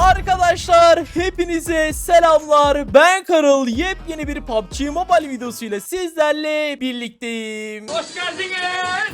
Arkadaşlar hepinize selamlar. Ben Karıl. Yepyeni bir PUBG Mobile videosuyla sizlerle birlikteyim. Hoş geldiniz.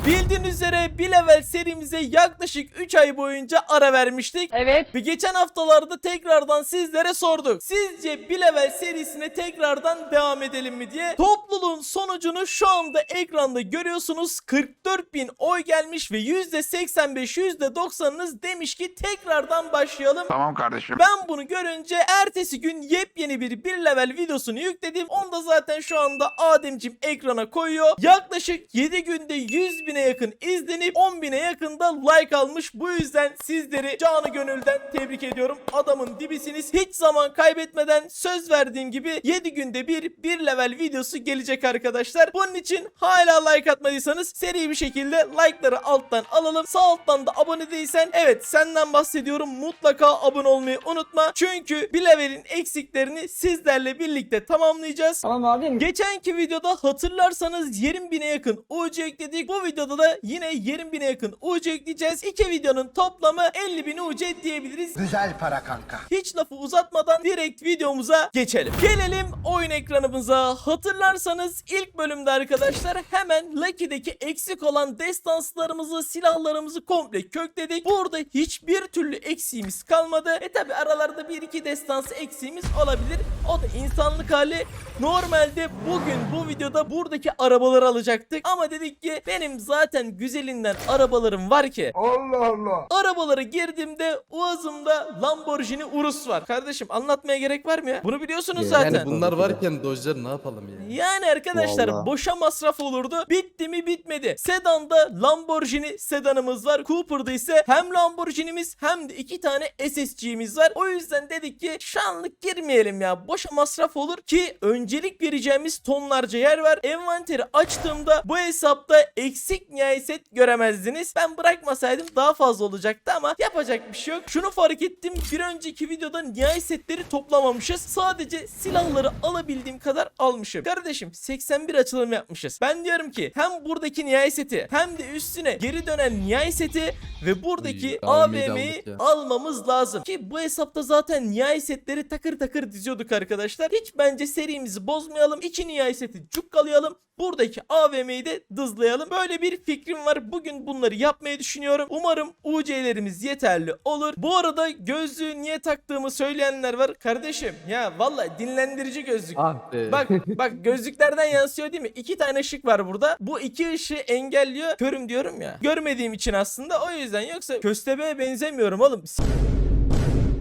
Bildiğiniz üzere bir level serimize yaklaşık 3 ay boyunca ara vermiştik. Evet. Ve geçen haftalarda tekrardan sizlere sorduk. Sizce bir level serisine tekrardan devam edelim mi diye. Topluluğun sonucunu şu anda ekranda görüyorsunuz. 44 bin oy gelmiş ve %85 %90'ınız demiş ki tekrardan başlayalım. Tamam kardeşim. Ben bunu görünce ertesi gün yepyeni bir bir level videosunu yükledim. Onu da zaten şu anda Ademcim ekrana koyuyor. Yaklaşık 7 günde 100 bine yakın izlenip 10 bine yakın da like almış. Bu yüzden sizleri canı gönülden tebrik ediyorum. Adamın dibisiniz. Hiç zaman kaybetmeden söz verdiğim gibi 7 günde bir bir level videosu gelecek arkadaşlar. Bunun için hala like atmadıysanız seri bir şekilde like'ları alttan alalım. Sağ alttan da abone değilsen evet senden bahsediyorum. Mutlaka abone olmayı unutma. Çünkü bir levelin eksiklerini sizlerle birlikte tamamlayacağız. Tamam abim. Geçenki videoda hatırlarsanız 20 bine yakın UC ekledik. Bu videoda da yine 20 bine yakın UC ekleyeceğiz. İki videonun toplamı 50 bin UC diyebiliriz. Güzel para kanka. Hiç lafı uzatmadan direkt videomuza geçelim. Gelelim oyun ekranımıza. Hatırlarsanız ilk bölümde arkadaşlar hemen Lucky'deki eksik olan destanslarımızı, silahlarımızı komple kökledik. Burada hiçbir türlü eksiğimiz kalmadı. E tabi aralarda bir iki destansı eksiğimiz olabilir. O da insanlık hali. Normalde bugün bu videoda buradaki arabaları alacaktık. Ama dedik ki benim zaten güzelinden arabalarım var ki. Allah Allah. Arabalara girdiğimde Uaz'ımda Lamborghini Urus var. Kardeşim anlatmaya gerek var mı ya? Bunu biliyorsunuz zaten. Yani bunlar varken Dodge'ları ne yapalım ya? Yani arkadaşlar boşa masraf olurdu. Bitti mi bitmedi. Sedan'da Lamborghini sedanımız var. Cooper'da ise hem Lamborghini'miz hem de iki tane SSG'miz var. O yüzden dedik ki şu anlık girmeyelim ya. Boşa masraf olur ki öncelik vereceğimiz tonlarca yer var. Envanteri açtığımda bu hesapta eksik nihai set göremezdiniz. Ben bırakmasaydım daha fazla olacaktı ama yapacak bir şey yok. Şunu fark ettim. Bir önceki videoda nihai setleri toplamamışız. Sadece silahları alabildiğim kadar almışım. Kardeşim 81 açılım yapmışız. Ben diyorum ki hem buradaki nihai seti hem de üstüne geri dönen nihai seti ve buradaki AVM'yi almamız lazım. Ki bu hesapta zaten nihai setleri takır takır diziyorduk arkadaşlar. Hiç bence serimizi bozmayalım. İki nihai seti cukkalayalım. Buradaki AVM'yi de dızlayalım. Böyle bir fikrim var. Bugün bunları yapmayı düşünüyorum. Umarım UC'lerimiz yeterli olur. Bu arada gözlüğü niye taktığımı söyleyenler var. Kardeşim ya vallahi dinlendirici gözlük. Ah be. Bak bak gözlüklerden yansıyor değil mi? İki tane ışık var burada. Bu iki ışığı engelliyor. Körüm diyorum ya. Görmediğim için aslında o yüzden yoksa köstebeğe benzemiyorum oğlum.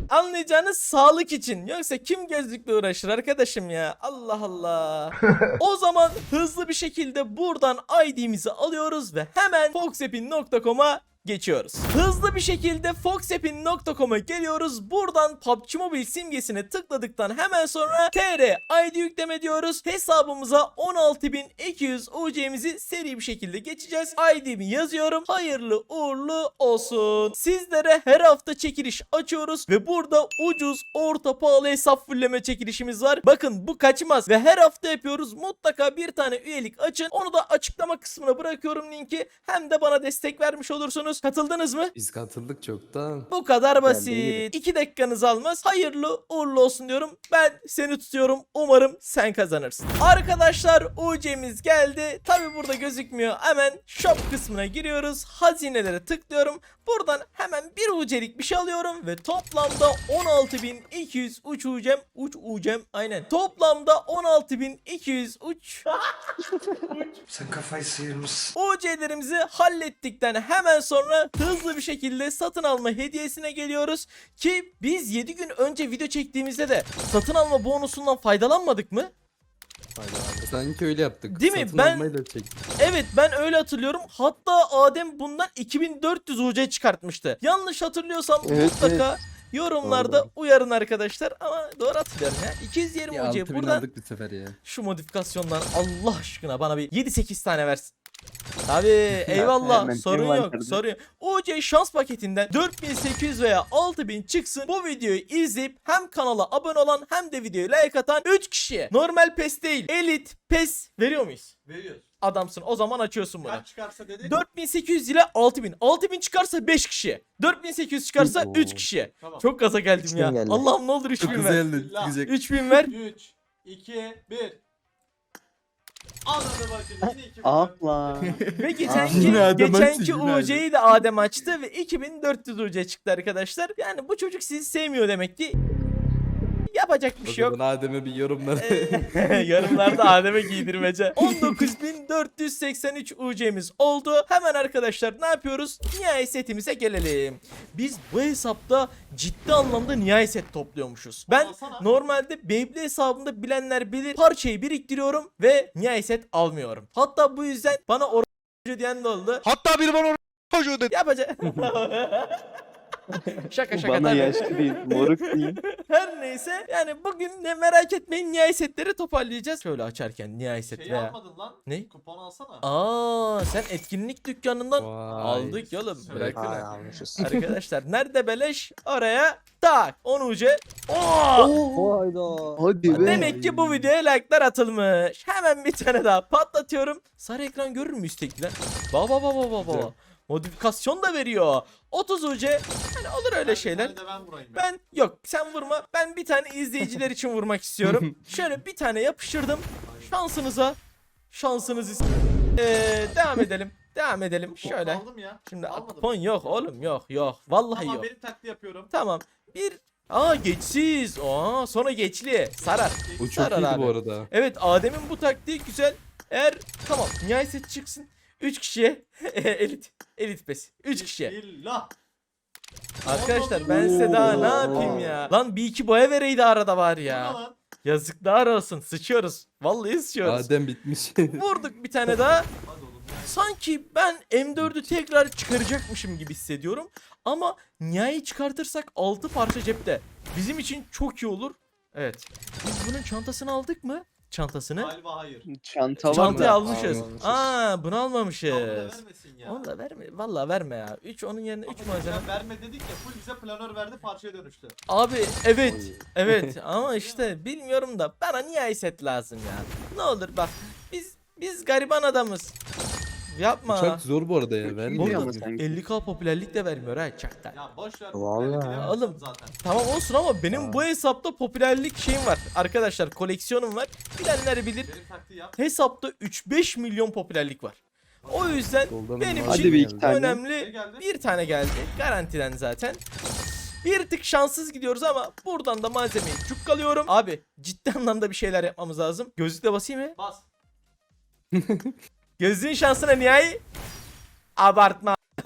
Anlayacağınız sağlık için. Yoksa kim gözlükle uğraşır arkadaşım ya? Allah Allah. o zaman hızlı bir şekilde buradan ID'mizi alıyoruz ve hemen foxepin.com'a geçiyoruz. Hızlı bir şekilde foxepin.com'a geliyoruz. Buradan PUBG Mobile simgesine tıkladıktan hemen sonra TR ID yükleme diyoruz. Hesabımıza 16200 UC'mizi seri bir şekilde geçeceğiz. ID'mi yazıyorum. Hayırlı uğurlu olsun. Sizlere her hafta çekiliş açıyoruz ve burada ucuz, orta, pahalı hesap fulleme çekilişimiz var. Bakın bu kaçmaz ve her hafta yapıyoruz. Mutlaka bir tane üyelik açın. Onu da açıklama kısmına bırakıyorum linki. Hem de bana destek vermiş olursunuz. Katıldınız mı? Biz katıldık çoktan. Bu kadar basit. 2 dakikanızı almaz. Hayırlı uğurlu olsun diyorum. Ben seni tutuyorum. Umarım sen kazanırsın. Arkadaşlar UC'miz geldi. Tabi burada gözükmüyor. Hemen shop kısmına giriyoruz. Hazinelere tıklıyorum. Buradan hemen bir UC'lik bir şey alıyorum ve toplamda 16.200 uç UC'm. Uç UC'm aynen. Toplamda 16.200 uç. Sen kafayı sıyırmışsın. UC'lerimizi hallettikten hemen sonra hızlı bir şekilde satın alma hediyesine geliyoruz. Ki biz 7 gün önce video çektiğimizde de satın alma bonusundan faydalanmadık mı? Haydi abi. Sanki öyle yaptık. Değil mi? Satın Ben- almayı da çektik. Evet ben öyle hatırlıyorum. Hatta Adem bundan 2400 UC çıkartmıştı. Yanlış hatırlıyorsam mutlaka yorumlarda Doğru. uyarın arkadaşlar. Ama doğru hatırlıyorum ya. 220 Ya 6000 buradan aldık bir sefer ya. şu modifikasyondan Allah aşkına bana bir 7-8 tane versin. Tabi eyvallah sorun yok sorun yok. UC şans paketinden 4800 veya 6000 çıksın bu videoyu izleyip hem kanala abone olan hem de videoya like atan 3 kişiye normal pes değil elit pes veriyor muyuz? Veriyoruz. Adamsın. O zaman açıyorsun bunu. Kaç çıkarsa dedik. 4800 ile 6000. 6000 çıkarsa 5 kişi. 4800 çıkarsa Oo. 3 kişi. Tamam. Çok gaza geldim 3000 ya. geldi. Allah'ım ne olur Çok 3000 ver. güzeldi. La. Güzel. 3000 ver. 3, 2, 1. Anladı bakın yine 2 lan. Ve geçenki, Yine Adem geçenki açtı, yine UC'yi de Adem açtı ve 2400 UC çıktı arkadaşlar. Yani bu çocuk sizi sevmiyor demek ki. Yapacak bir O şey yok. Adem'e bir yorumlar. Yarımlarda Adem'e giydirmece. 19483 UC'miz oldu. Hemen arkadaşlar ne yapıyoruz? Nihai setimize gelelim. Biz bu hesapta ciddi anlamda nihai set topluyormuşuz. Ben normalde Beyblade hesabında bilenler bilir parçayı biriktiriyorum ve nihai set almıyorum. Hatta bu yüzden bana or diyen de oldu. Hatta biri bana çocuğu dedi. Yapacak. şaka şaka Bana tabii. yaşlı değil. Moruk değil. Her neyse yani bugün ne merak etmeyin nihai setleri toparlayacağız. Şöyle açarken nihai set Şeyi veya... almadın lan. Ne? Kupon alsana. Aa sen etkinlik dükkanından Vay. aldık oğlum. Söyle. Bırakın. Almışız. Arkadaşlar nerede beleş oraya tak 10 ucu. Oo! Hayda. Hadi be. Demek ki bu videoya like'lar atılmış. Hemen bir tane daha patlatıyorum. Sarı ekran görür mü üsttekiler? Baba baba baba baba. Modifikasyon da veriyor. 30 ucu. Hani olur öyle şeyler. ben vurayım. ya. Ben yok sen vurma. Ben bir tane izleyiciler için vurmak istiyorum. Şöyle bir tane yapıştırdım. Şansınıza. Şansınız Ee, devam edelim. Devam edelim. Şöyle. Aldım ya. Şimdi Almadım. kupon yok oğlum yok yok. Vallahi Tamam yok. benim taktiği yapıyorum. Tamam. Bir Aa geçsiz. Aa sonra geçli. Sarar. O çok Sarar iyiydi abi. bu arada. Evet Adem'in bu taktiği güzel. Eğer tamam nihayet çıksın. 3 kişiye elit elit pes. 3 kişiye. Bismillah. Arkadaşlar ben size daha ne yapayım ya? Lan bir iki boya vereydi arada var ya. lan? Yazıklar olsun. Sıçıyoruz. Vallahi sıçıyoruz. Adem bitmiş. Vurduk bir tane daha. Hadi oğlum. Sanki ben M4'ü tekrar çıkaracakmışım gibi hissediyorum. Ama nihai çıkartırsak 6 parça cepte. Bizim için çok iyi olur. Evet. Biz bunun çantasını aldık mı? Çantasını. Galiba hayır. Çanta var Çantayı da almışız. almamışız. Aa bunu Tamam da almamışız. vermesin ya. Onu da verme. Vallahi verme ya. 3 onun yerine 3 Ama malzeme. sen verme dedik ya full bize planör verdi parçaya dönüştü. Abi evet. Evet ama işte bilmiyorum da bana nihai set lazım ya. Ne olur bak biz biz gariban adamız. Yapma. Çok zor bu arada ya. Vermiyor ama mu? sanki. 50k popülerlik de vermiyor ha çakta. Ya boş ver. Vallahi. bilemem Oğlum. zaten. Tamam olsun ama benim bu hesapta popülerlik şeyim var. Arkadaşlar koleksiyonum var. Bilenler bilir. Hesapta 3-5 milyon popülerlik var. O yüzden Soldan benim için bir iki tane. Ne önemli geldi? bir tane geldi. Garantiden zaten. Bir tık şanssız gidiyoruz ama buradan da malzemeyi cukkalıyorum. Abi ciddi anlamda bir şeyler yapmamız lazım. Gözlükle basayım mı? Bas. Gözlüğün şansına nihai abartma.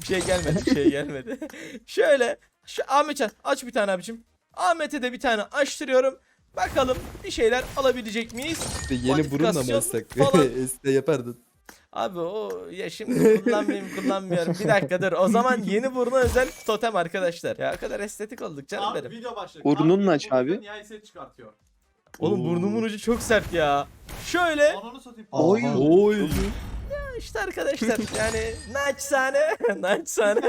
bir şey gelmedi, bir şey gelmedi. Şöyle, şu Ahmetcan aç bir tane abicim. Ahmet'e de bir tane açtırıyorum. Bakalım bir şeyler alabilecek miyiz? İşte yeni burun da mı alsak? falan. Eskide yapardın. Abi o ya şimdi kullanmayayım kullanmıyorum. Bir dakika dur. O zaman yeni buruna özel totem arkadaşlar. Ya o kadar estetik olduk canım Abi benim. video başladı. Burnunla aç abi. Nihai set çıkartıyor. Oğlum burnumun ucu çok sert ya. Şöyle Ananı satayım. Oy. Oy. işte arkadaşlar yani naçizane naçizane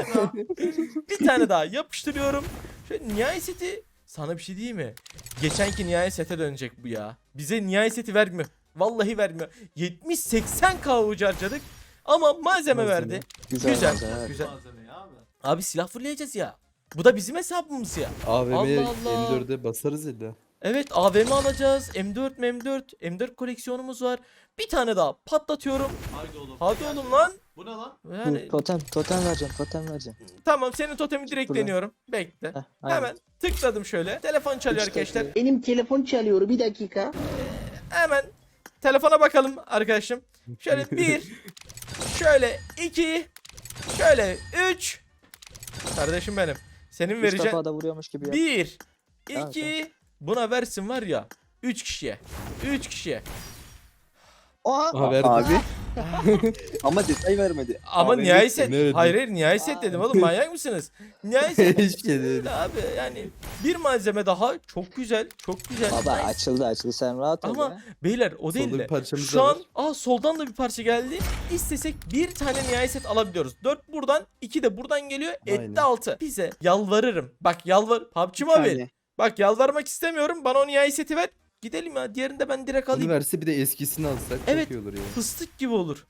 bir tane daha yapıştırıyorum. Şöyle nihai seti sana bir şey diyeyim mi? Geçenki nihai sete dönecek bu ya. Bize nihai seti vermiyor. Vallahi vermiyor. 70-80k ucu harcadık ama malzeme, Malzeme. verdi. Güzel. Güzel. malzeme. Güzel. Malzeme ya abi. Abi silah fırlayacağız ya. Bu da bizim hesabımız ya. AVM'ye Allah Allah. M4'e basarız illa. Evet AVM alacağız. M4 M4 M4 koleksiyonumuz var. Bir tane daha patlatıyorum. Haydi oğlum. Hadi oğlum lan. Bu ne lan? Yani Totem, totem vereceğim, totem vereceğim. tamam senin totemi direkt Şuradan. deniyorum. Bekle. Heh, aynen. Hemen tıkladım şöyle. Telefon çalıyor İşte. arkadaşlar. Benim telefon çalıyor bir dakika. Hemen telefona bakalım arkadaşım. Şöyle bir, şöyle iki, şöyle üç. Kardeşim benim. Senin vereceğin da vuruyormuş gibi ya. bir, iki. Buna versin var ya. Üç kişiye. Üç kişiye. Oha. Aha, verdi. Abi. Ama detay vermedi. Ama Abi, nihai set. ne dedim? Hayır hayır nihai set dedim oğlum manyak mısınız? Nihai set. Hiçbir şey değil. abi yani bir malzeme daha çok güzel çok güzel. Baba nice. açıldı açıldı sen rahat ol Ama ya. beyler o değil Solda de bir parçamız şu an var. aa soldan da bir parça geldi. İstesek bir tane nihai set alabiliyoruz. 4 buradan 2 de buradan geliyor. Aynen. Etti 6. Bize yalvarırım. Bak yalvar. PUBG Bir Mobile. tane. Bak yalvarmak istemiyorum. Bana o nihai seti ver. Gidelim ya. Diğerini de ben direkt Onu alayım. verse bir de eskisini alsak Evet. çok iyi olur ya. Fıstık gibi olur.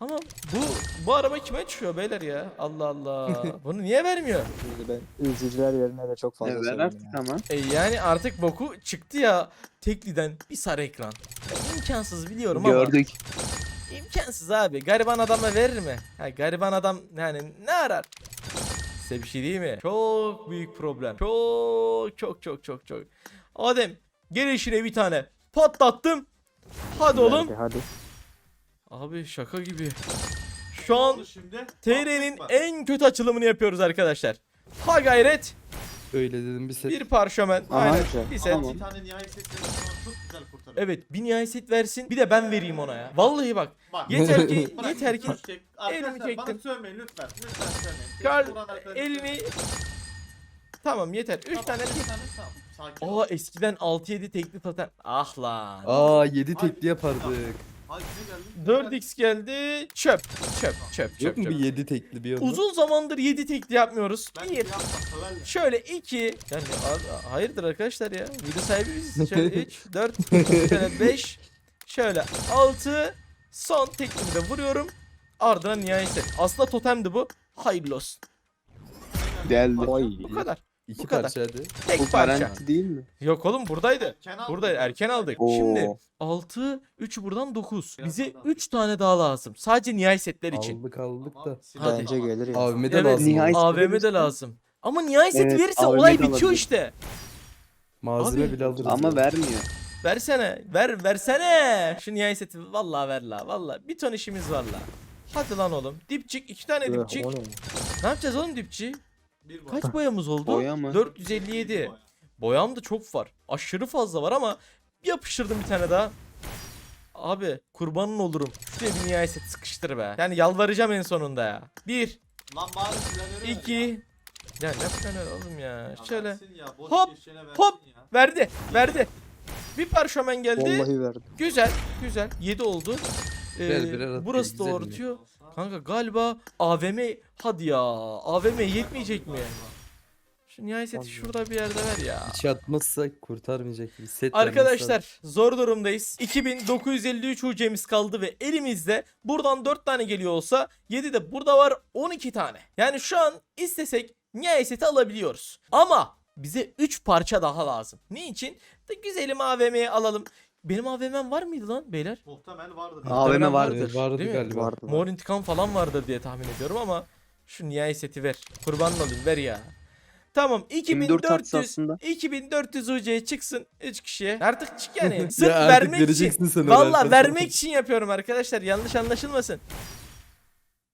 Ama bu bu araba kime çıkıyor beyler ya? Allah Allah. Bunu niye vermiyor? Ben üzücüler yerine de çok fazla Evet artık ya. ama. E yani artık boku çıktı ya. Tekliden bir sarı ekran. İmkansız biliyorum ama. Gördük. İmkansız abi. Gariban adama verir mi? Ha, gariban adam yani ne arar? Size bir şey değil mi? Çok büyük problem. Çok çok çok çok çok. Adem gelişine bir tane patlattım. Hadi oğlum. Hadi, hadi. Abi şaka gibi. Şu an. TR'nin en kötü açılımını yapıyoruz arkadaşlar. Ha gayret. Öyle dedim bir set. Bir parşömen. Aha, Aynen. Bir set. Tamam. Bir tane nihai an çok güzel kurtarıyor. Evet bir nihai set versin. Bir de ben vereyim ona ya. Vallahi bak. Bak. Yeter ki Bırak, yeter ki çek. Arkadaşlar elimi bana çektim. sövmeyin lütfen. Lütfen sövmeyin. Kar- Vuran arkadaşlar- elini Tamam yeter. 3 Tamam, tane üç tek. tane. Sakin ol. Aa eskiden 6-7 tekli totem. Ah lan. Aa 7 tekli yapardık. Hadi ne geldi? 4x geldi. Çöp. Çöp. Çöp. Yok Çöp. mu bir çöp. 7 tekli bir onda? Uzun zamandır 7 tekli yapmıyoruz. Ben 1 yapma söverler. Şöyle 2 yani hayırdır arkadaşlar ya. Video sahibi biziz. Şöyle 3 4 şöyle 5 şöyle 6 son teklimi de vuruyorum. Ardından nihayet set. Aslında totemdi bu. Hayırlı olsun. Geldi. Bu kadar. İki bu kadar. parça hadi. Tek Bu parça. garanti değil mi? Yok oğlum buradaydı. Aldık. Buradaydı erken aldık. Oo. Şimdi 6 3 buradan 9. Biraz Bize daha. 3 tane daha lazım. Sadece nihai setler için. Aldık aldık da. silah Bence gelir ya. Abime de Evet. lazım. Nihai-. AVM de lazım. Ama nihai set Evet, verirse AVM olay de bitiyor alabilir. işte. Malzeme Abi. bile alırız. Ama vermiyor. Versene. Ver versene. Şu nihai seti vallahi ver la. Vallahi bir ton işimiz var la. Hadi lan oğlum. Dipçik iki tane dipçik. Ne yapacağız oğlum dipçi? Bir boy. Kaç boyamız oldu? Boya mı? 457. Bir boy. Boyam da çok var. Aşırı fazla var ama yapıştırdım bir tane daha. Abi kurbanın olurum. Şuraya bir nihai set sıkıştır be. Yani yalvaracağım en sonunda ya. Bir, Lan bari planörü ver iki. Ya ne planör oğlum ya. ya. Şöyle. Versin ya, boş Hop, geçene versin hop. ya. Verdi. Verdi. Bir parşömen geldi. Vallahi verdim. Güzel. Güzel. 7 oldu. Ee, burası güzel doğrultuyor. Kanka galiba AVM hadi ya. AVM yetmeyecek mi? Şu nihai seti şurada bir yerde ver ya. İçi atmazsak kurtarmayacak gibi. Set. Arkadaşlar zor durumdayız. 2953 UC'miz kaldı ve elimizde buradan 4 tane geliyor olsa 7 de burada var 12 tane. Yani şu an istesek nihai seti alabiliyoruz. Ama bize 3 parça daha lazım. Niçin? De güzelim AVM'yi alalım. Benim AVM'm var mıydı lan beyler? Muhtemelen vardır. Aa, AVM vardır. Vardı Değil mi? galiba. Vardı. Mor intikam falan vardır diye tahmin ediyorum ama şu nihai seti ver. Kurban olayım ver ya. Tamam 24 artı 2400 aslında. 2400 UC'ye çıksın 3 kişiye. Artık çık yani. Ya Sırf artık vermek için. sen Valla herhalde. vermek için yapıyorum arkadaşlar. Yanlış anlaşılmasın.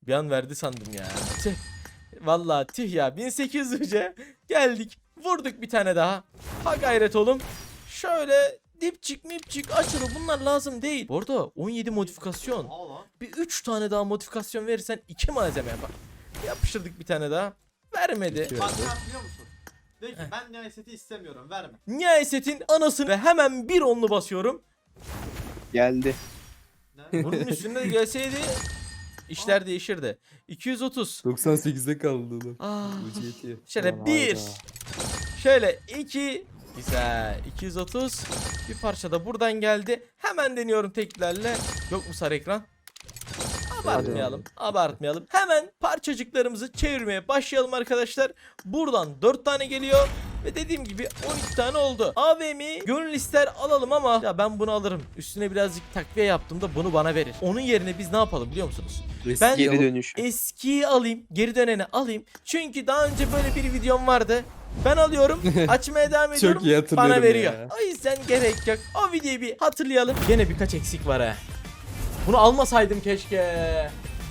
Bir an verdi sandım ya. Tüh. Valla tüh ya. 1800 UC. Geldik. Vurduk bir tane daha. Ha gayret oğlum. Şöyle dipçik mipçik açılı bunlar lazım değil. Bu arada 17 modifikasyon. Lan. Bir 3 tane daha modifikasyon verirsen 2 malzeme yapar. Yapıştırdık bir tane daha. Vermedi. Bak ne musun? De ki ben nihai seti istemiyorum verme. Nihayetin anasını ve hemen bir onlu basıyorum. Geldi. Ne? Bunun üstünde de gelseydi işler değişirdi. 230. 98'de kaldı oğlum. Ah. Bu. Şöyle Ulan bir. hayda. Şöyle iki. Güzel. 230. Bir parça da buradan geldi. Hemen deniyorum teklerle. Yok mu sarı ekran? Abartmayalım. Abartmayalım. Hemen parçacıklarımızı çevirmeye başlayalım arkadaşlar. Buradan 4 tane geliyor. Ve dediğim gibi 12 tane oldu. AVM'yi gönül ister alalım ama ya ben bunu alırım. Üstüne birazcık takviye yaptığımda bunu bana verir. Onun yerine biz ne yapalım biliyor musunuz? Ben- Geri dönüş. Eskiyi alayım, geri döneni alayım. Çünkü daha önce böyle bir videom vardı. Ben alıyorum, açmaya devam ediyorum. iyi hatırlıyorum bana veriyor. ya. O yüzden gerek yok. O videoyu bir hatırlayalım. Gene birkaç eksik var ha. Bunu almasaydım keşke.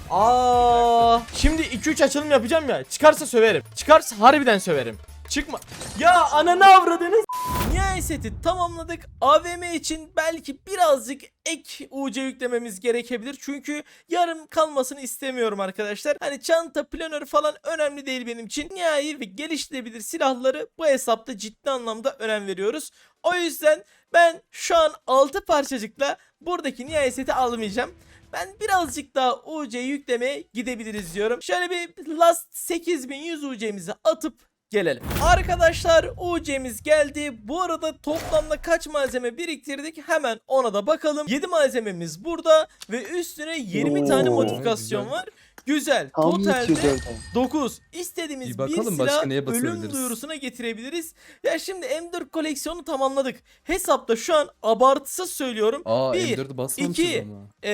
Aa, şimdi 2-3 açılım yapacağım ya. Çıkarsa söverim. Çıkarsa harbiden söverim. Çıkma. Ya ananı avradınız. Nihai seti tamamladık. AVM için belki birazcık ek UC yüklememiz gerekebilir. Çünkü yarım kalmasını istemiyorum arkadaşlar. Hani çanta, planör falan önemli değil benim için. Nihai ve geliştirebilir silahları bu hesapta ciddi anlamda önem veriyoruz. O yüzden ben şu an 6 parçacıkla buradaki nihai seti almayacağım. Ben birazcık daha UC yüklemeye gidebiliriz diyorum. Şöyle bir last 8100 UC'mizi atıp gelelim. Arkadaşlar UC'miz geldi. Bu arada toplamda kaç malzeme biriktirdik hemen ona da bakalım. 7 malzememiz burada ve üstüne 20 Oo, tane modifikasyon güzel. var. Güzel. Tam Totalde yetiyor zaten. 9. İstediğimiz Bir silah başka neye ölüm basabiliriz? duyurusuna getirebiliriz. Ya şimdi M4 koleksiyonu tamamladık. Hesapta şu an abartısız söylüyorum. Aa Bir, M4'ü basmamışız iki, ama. Ee,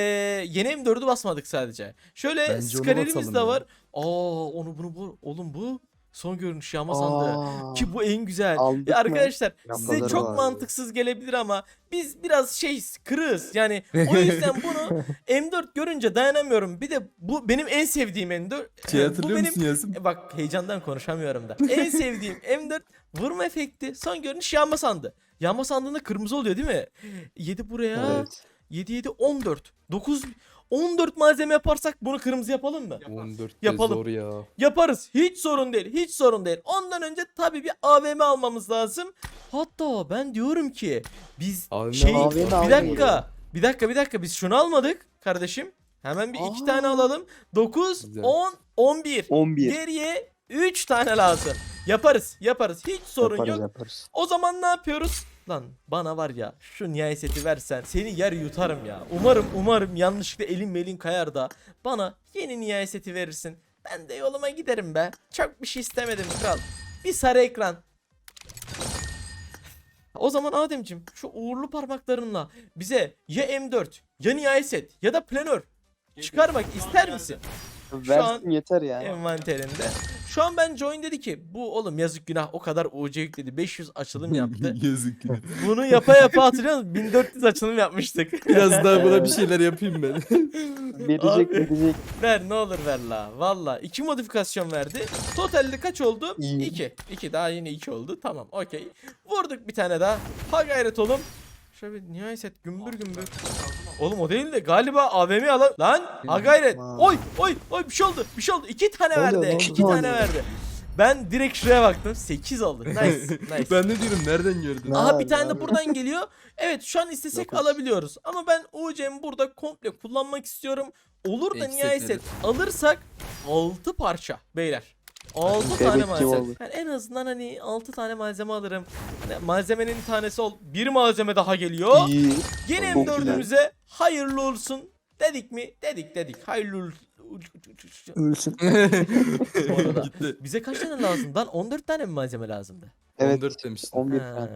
yeni M4'ü basmadık sadece. Şöyle Bence onu skalerimiz basalım de ya. var. Aa onu bunu bu. Oğlum bu son görünüş yağma sandığı. Aa, Ki bu en güzel. aldık Ya mı? arkadaşlar size Lambaları çok var. mantıksız gelebilir ama biz biraz şey kırığız. Yani o yüzden bunu M4 görünce dayanamıyorum. Bir de bu benim en sevdiğim M4. Şey bu hatırlıyor benim musun Yasin? e Bak heyecandan konuşamıyorum da. En sevdiğim M4 vurma efekti. Son görünüş yağma sandı. Yağma sandığında kırmızı oluyor değil mi? 7 buraya. Evet. 7 7 14. 9 14 malzeme yaparsak bunu kırmızı yapalım mı? 14 Yapalım. zor ya. Yaparız. Hiç sorun değil. Hiç sorun değil. Ondan önce tabii bir AVM almamız lazım. Hatta ben diyorum ki biz AVM şey AVM bir dakika. Bir dakika bir dakika biz şunu almadık kardeşim. Hemen bir iki Aa. tane alalım. 9 Güzel. 10 11. 11. Geriye 3 tane lazım. Yaparız, yaparız. Hiç sorun yaparız, yok. Yaparız. O zaman ne yapıyoruz? Lan bana var ya şu nihai seti versen seni yer yutarım ya. Umarım umarım yanlışlıkla elin melin kayar da bana yeni nihai seti verirsin. Ben de yoluma giderim be. Çok bir şey istemedim kral. Bir sarı ekran. O zaman Ademcim şu uğurlu parmaklarınla bize ya M4 ya nihai set ya da planör çıkarmak ister misin? Versin an- yeter ya. envanterinde. Şu an ben Join dedi ki bu oğlum yazık günah o kadar UC yükledi 500 açılım yaptı. Yazık. ya. Bunu yapa yapa hatırlıyor musun? 1400 açılım yapmıştık. Biraz daha buna bir şeyler yapayım ben. Verecek Abi. verecek. ver ne olur ver la. Valla iki modifikasyon verdi. Totalde kaç oldu? İyi. 2. 2 daha yine 2 oldu. Tamam okey. Vurduk bir tane daha. Ha gayret oğlum. Şöyle bir nihai set gümbür gümbür. Oğlum o değil de galiba AVM alan. Lan ha gayret. Oy oy oy bir şey oldu. Bir şey oldu. İki tane Oluyor verdi. lan, İki ne tane verdi. Ben direkt şuraya baktım. 8 oldu. Nice. Nice. ben de diyorum nereden gördün? Ne Aha abi, bir tane ne de abi? buradan geliyor. Evet şu an istesek alabiliyoruz. Ama ben UC'mi burada komple kullanmak istiyorum. Olur da Eksik verir. set alırsak 6 parça beyler. 6 Bebek tane malzeme. Yani en azından hani 6 tane malzeme alırım. Malzemenin tanesi ol. Bir malzeme daha geliyor. İyi. Yine Çok M4'ümüze hayırlı olsun. Dedik mi? Dedik dedik. Hayırlı olsun. Ölsün. Bize kaç tane lazım? Lan 14 tane mi malzeme lazımdı? Evet. 14 demiştin. 11 Ha, tane.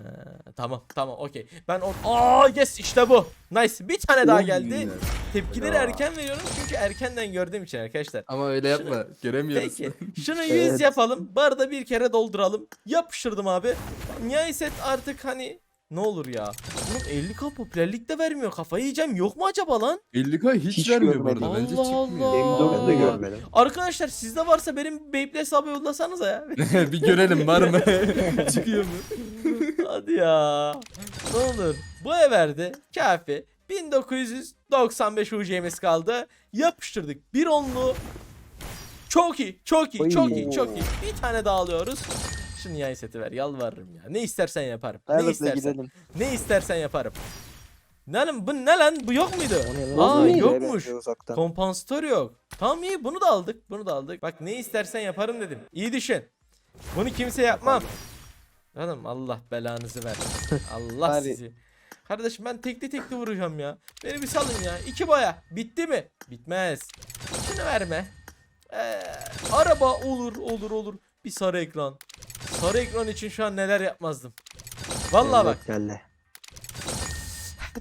tamam tamam okey. Ben o Aa yes işte bu. Nice. Bir tane daha geldi. Tepkileri erken veriyorum çünkü erkenden gördüğüm için arkadaşlar. Ama öyle yapma. Göremiyoruz. Peki. Şunu 100 Evet. yapalım. Barda bir kere dolduralım. Yapıştırdım abi. Nihai set artık hani ne olur ya. Oğlum 50k popülerlik de vermiyor. Kafayı yiyeceğim. Yok mu acaba lan? 50k hiç, Hiç vermiyor bu görmedim. arada. Bence Allah çıkmıyor. Allah. M4'ü de görmedim. Arkadaşlar sizde varsa benim Beyblade hesabı yollasanıza ya. bir görelim var mı? Çıkıyor mu? Hadi ya. Ne olur. Bu ev verdi. Kafi. 1995 UC'miz kaldı. Yapıştırdık. Bir onlu. Çok iyi. Çok iyi. Çok iyi. Çok iyi. Bir tane daha alıyoruz. Şu nihai seti ver. Yalvarırım ya. Ne istersen yaparım. Ne Nerede istersen. gidelim. Ne istersen yaparım. Ne lan bu ne lan? Bu yok muydu? Ne? Aa Uzun yokmuş. uzaktan. Kompansatör yok. Tamam iyi bunu da aldık. Bunu da aldık. Bak ne istersen yaparım dedim. İyi düşün. Bunu kimse yapmam. Hanım Allah belanızı ver. Allah Hadi. sizi. Kardeşim ben tekli tekli vuracağım ya. Beni bir salın ya. İki boya. Bitti mi? Bitmez. Şunu verme. Ee, araba olur olur olur. Bir sarı ekran. Sarı ekran için şu an neler yapmazdım. Vallahi bak. Geldi.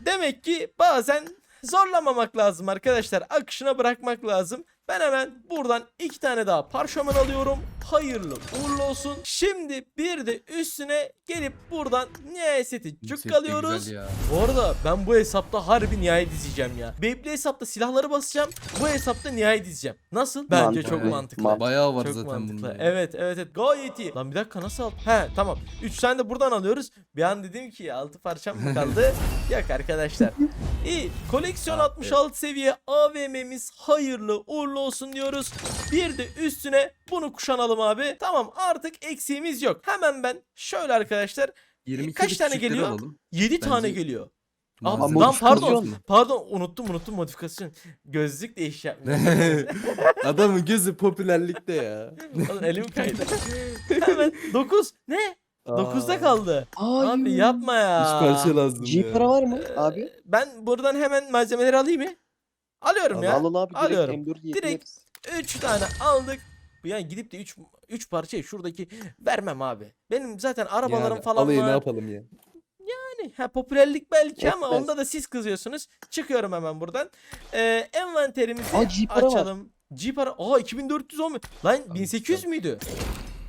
Demek ki bazen zorlamamak lazım arkadaşlar. Akışına bırakmak lazım. Ben hemen buradan iki tane daha parşömen alıyorum. Hayırlı uğurlu olsun. Şimdi bir de üstüne gelip buradan nihai seti cukkalıyoruz. Bu arada ben bu hesapta harbi nihai dizeceğim ya. Beyblade hesapta silahları basacağım. Bu hesapta nihai dizeceğim. Nasıl? Bence Mantıklı. çok mantıklı. Mantıklı. Bayağı var Çok zaten mantıklı. bunda. Evet evet evet gayet iyi. Lan bir dakika nasıl al? He tamam. 3 tane de buradan alıyoruz. Bir an dedim ki 6 parçam mı kaldı? Yok arkadaşlar. İyi. Koleksiyon Ha, 66 seviye AVM'miz hayırlı uğurlu olsun diyoruz. Bir de üstüne bunu kuşanalım abi. Tamam artık eksiğimiz yok. Hemen ben şöyle arkadaşlar 22 kaç tane geliyor? alalım. 7 tane Bence- geliyor. Aa, lan çıkarıyor pardon. mu? Pardon unuttum unuttum modifikasyon. Gözlük de iş yapmıyor. Adamın gözü popülerlikte ya. Oğlum elim kaydı. Hemen 9. Ne? 9'da kaldı. Abi yapma ya. Üç parça lazım G ya. para var mı abi? Ben buradan hemen malzemeleri alayım mı? Alıyorum ya. Al al abi direkt Alıyorum. M4 Direkt. yediririz. 3 tane aldık. Yani gidip de 3 3 parçayı şuradaki vermem abi. Benim zaten arabalarım Yani falan alayı ne var. yapalım ya? Ha popülerlik belki ama Yetmez. onda da siz kızıyorsunuz. Çıkıyorum hemen buradan. Ee, envanterimizi Aa, açalım. G para. Aa 2410 mu? Lan 1800 müydü?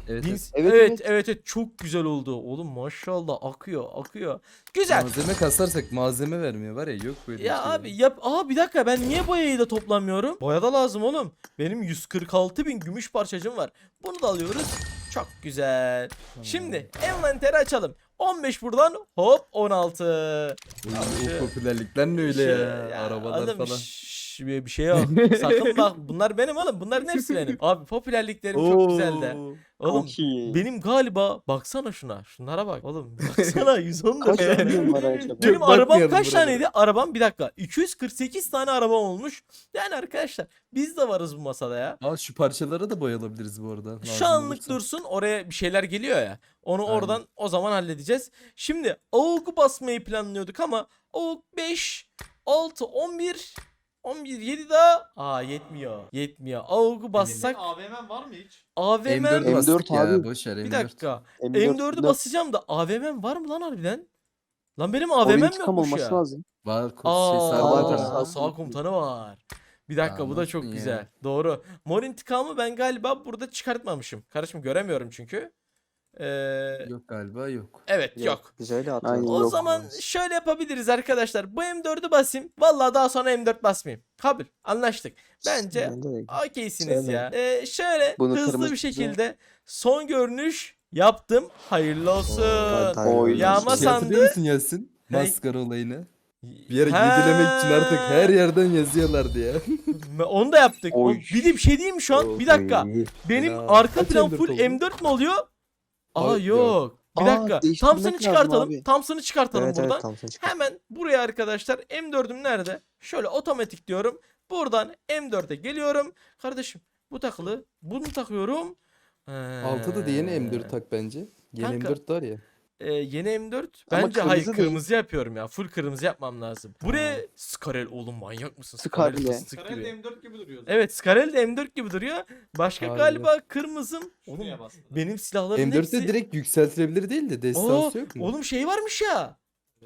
Evet. Evet. Evet, Evet, evet evet çok güzel oldu. Oğlum maşallah akıyor akıyor. Güzel. Malzeme kasarsak malzeme vermiyor var ya yok böyle Ya şey. abi yap. Aa bir dakika ben niye boyayı da toplamıyorum? Boya da lazım oğlum. Benim 146 bin gümüş parçacım var. Bunu da alıyoruz. Çok güzel. Şimdi envanteri açalım. 15 buradan hop 16. Oy, Abi, o popülerlikler ne öyle Şey, ya, arabalar oğlum, falan. Bir bir şey yok. Sakın bak bunlar benim oğlum. Bunların hepsi benim. Abi popülerliklerim çok güzel de. Oğlum Çok iyi. benim galiba baksana şuna. Şunlara bak oğlum. Baksana 110 Kaç lira. milyon var acaba? Benim Çok arabam bakmayalım kaç buralara. taneydi? Arabam bir dakika. 248 tane arabam olmuş. Yani arkadaşlar biz de varız bu masada ya. Aa şu parçalara da boyalabiliriz bu arada. lazım Şu anlık olursa. dursun oraya bir şeyler geliyor ya. Onu Aynen. oradan o zaman halledeceğiz. Şimdi AUG'u basmayı planlıyorduk ama AUG 5, 6, 11, 11, 7 daha. Aa yetmiyor. Yetmiyor. AUG'u bassak AVM var mı hiç? AVM M4 M4 bastık ya abi. boş ver M4. bir dakika. M4 M4'ü dört- basacağım da AVM var mı lan harbiden? Lan benim Oyun AVM'm intikam yokmuş olması ya. lazım. Var kod şey Aa, sağ var, komutanı var. Bir dakika bu da çok Anlattın güzel. ya. Doğru. Mor intikamı ben galiba burada çıkartmamışım. Karışım göremiyorum çünkü. Ee, Yok galiba yok. evet yok. Öyle Aynen. O yok. zaman şöyle yapabiliriz arkadaşlar. Bu M4'ü basayım. Vallahi daha sonra M4 basmayayım. Kabul. Anlaştık. Bence Bence de. okeysiniz ya. Ee, şöyle Bunu hızlı kırmızı bir çizgi. şekilde son görünüş yaptım. Hayırlı olsun. Oy. Yağma Şey hatırlıyor sandı. musun Yasin? Ne? Maskara olayını. Bir yere Ha. giydilemek için artık her yerden yazıyorlardı ya. Onu da yaptık. Oy. Bir de bir şey diyeyim mi şu an? Bir dakika. Benim Ya, arka kaç plan M4 full oldu? M4 mi oluyor? Aa yok. yok. Bir Aa, dakika. değiştirmek Thompson'ı lazım çıkartalım. abi. Thompson'ı çıkartalım Evet buradan. evet çıkar. Hemen buraya arkadaşlar M4'üm nerede? Şöyle otomatik diyorum. Buradan M4'e geliyorum. Kardeşim bu takılı. Bunu takıyorum. Ee, Altıda da yeni M4 tak bence. Yeni Kanka. M4 var ya. E, yeni M4. Ama Bence hayır kırmızı değil. kırmızı yapıyorum ya. Full kırmızı yapmam lazım. Buraya Skarel oğlum manyak mısın? Skarel. fıstık Karel gibi. M4 gibi duruyor. Evet Skarel de M4 gibi duruyor. Başka Harbi. galiba kırmızım. Oğlum Şuraya bastı. benim silahların M4'te hepsi... direkt yükseltilebilir değil de Oo, destansı yok mu? oğlum şey varmış ya.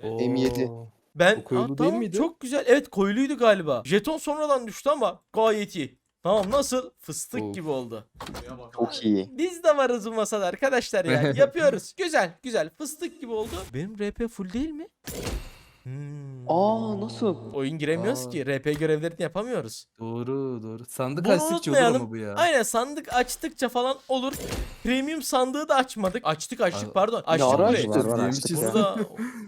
Oo. M7. Ben O koyulu Aa, değil tamam, miydi? Çok güzel. Evet koyuluydu galiba. Jeton sonradan düştü ama gayet iyi. Tamam nasıl? Fıstık Of. gibi oldu. Çok iyi. Biz de varız bu masada arkadaşlar ya. Yapıyoruz. Güzel güzel. Fıstık gibi oldu. Benim RP full değil mi? Hmm. Aa nasıl? Oyun giremiyoruz Aa. ki. RP görevlerini yapamıyoruz. Doğru doğru. Sandık Bunu açtıkça olur unutmayalım. ama bu ya. Aynen sandık açtıkça falan olur. Premium sandığı da açmadık. Açtık açtık Aa, pardon. Açtık ara burayı. açtık? Var, var, açtık ya. Burada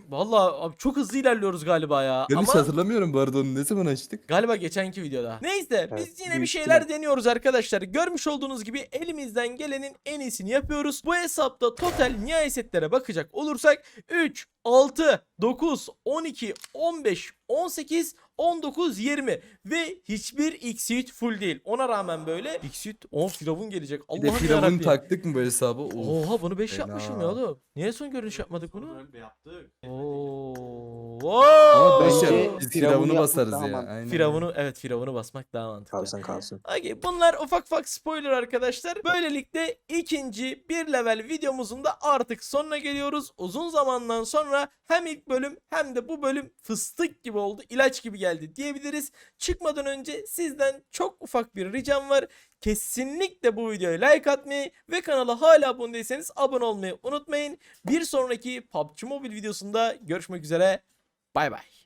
vallahi abi çok hızlı ilerliyoruz galiba ya. Ben hiç Ama hatırlamıyorum bu arada onu ne zaman açtık. Galiba geçenki videoda. Neyse biz Evet, yine bir büyük şeyler deniyoruz arkadaşlar. Görmüş olduğunuz gibi elimizden gelenin en iyisini yapıyoruz. Bu hesapta total nihai setlere bakacak olursak 3, 6, 9, 12, 15, 18, 19, 20 ve hiçbir X-Suit full değil. Ona rağmen böyle X-Suit 10 firavun gelecek. Bir de firavun taktık mı bu hesabı? Of. Oha bunu 5 fena. yapmışım ya oğlum. Niye son görünüş yapmadık Bunu bunu? böyle yaptık. Oo. Ama Oo. beş Bence yap- biz firavunu basarız daha ya. Aynen. Firavunu evet firavunu basmak daha mantıklı. Kalsın kalsın. Okey bunlar ufak ufak spoiler arkadaşlar. Böylelikle ikinci bir level videomuzun da artık sonuna geliyoruz. Uzun zamandan sonra hem ilk bölüm hem de bu bölüm fıstık gibi oldu. ilaç gibi geldi diyebiliriz. Çıkmadan önce sizden çok ufak bir ricam var. Kesinlikle bu videoya like atmayı ve kanala hala abone değilseniz abone olmayı unutmayın. Bir sonraki PUBG Mobile videosunda görüşmek üzere. Bay bay.